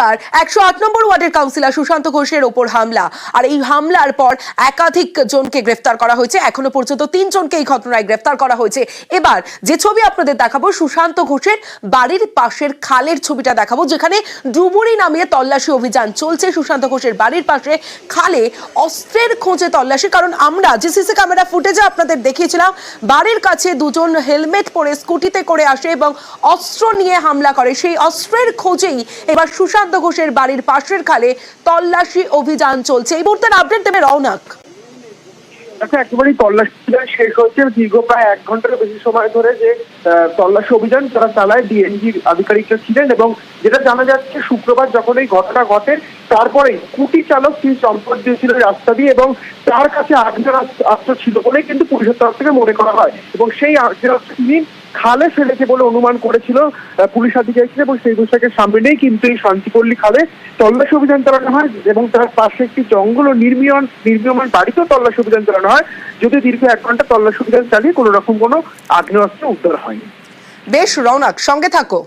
শুক্রবার একশো আট নম্বর ওয়ার্ডের কাউন্সিলর সুশান্ত ঘোষের ওপর হামলা। আর এই হামলার পর একাধিক জনকে গ্রেফতার করা হয়েছে। এখনও পর্যন্ত তিনজনকে এই ঘটনায় গ্রেফতার করা হয়েছে। এবার যে ছবি আপনাদের দেখাবো, সুশান্ত ঘোষের বাড়ির পাশের খালের ছবিটা দেখাবো, যেখানে ডুবুরি নামিয়ে তল্লাশি অভিযান চলছে। সুশান্ত ঘোষের বাড়ির পাশে খালে অস্ত্রের খোঁজে তল্লাশি। কারণ আমরা যে সিসি ক্যামেরা ফুটেজে আপনাদের দেখিয়েছিলাম, বাড়ির কাছে দুজন হেলমেট পরে স্কুটিতে করে আসে এবং অস্ত্র নিয়ে হামলা করে। সেই অস্ত্রের খোঁজেই এবার সুশান্ত ঘোষের বাড়ির পাশের খালে তল্লাশি অভিযান চলছে। এই মুহূর্তের আপডেট দেবে রৌনক আচ্ছা একেবারেই তল্লাশি অভিযান শেষ হচ্ছে। দীর্ঘ প্রায় এক ঘণ্টার বেশি সময় ধরে যে তল্লাশি অভিযান তারা চালায় ডিএনজির আধিকারিকরা ছিলেন এবং যেটা জানা যাচ্ছে শুক্রবার যখন এই ঘটনা ঘটে, তারপরেই স্কুটি চালক তিনি চম্পট দিয়েছিল রাস্তা দিয়ে এবং তার কাছে আগ্নেয়াস্ত্র ছিল বলেই কিন্তু পুলিশের তরফ থেকে মনে করা হয়। এবং সেই আগ্নেয়াস্ত্র তিনি খালে ফেলেছে বলে অনুমান করেছিল পুলিশ আধিকারিকরা এবং সেই বিষয়কে সামনে নেই কিন্তু এই শান্তিপল্লী খালে তল্লাশি অভিযান চালানো হয় এবং তার পাশে একটি জঙ্গল ও নির্মীয়ন, নির্মীয়মান বাড়িতেও তল্লাশি অভিযান চালানো হয়। যদি দীর্ঘ এক ঘণ্টা তল্লাশি অভিযান চালিয়ে কোনো রকম কোনো আগ্নেয়াস্ত্র উদ্ধার হয়নি। বেশ রৌনক সঙ্গে থাকো।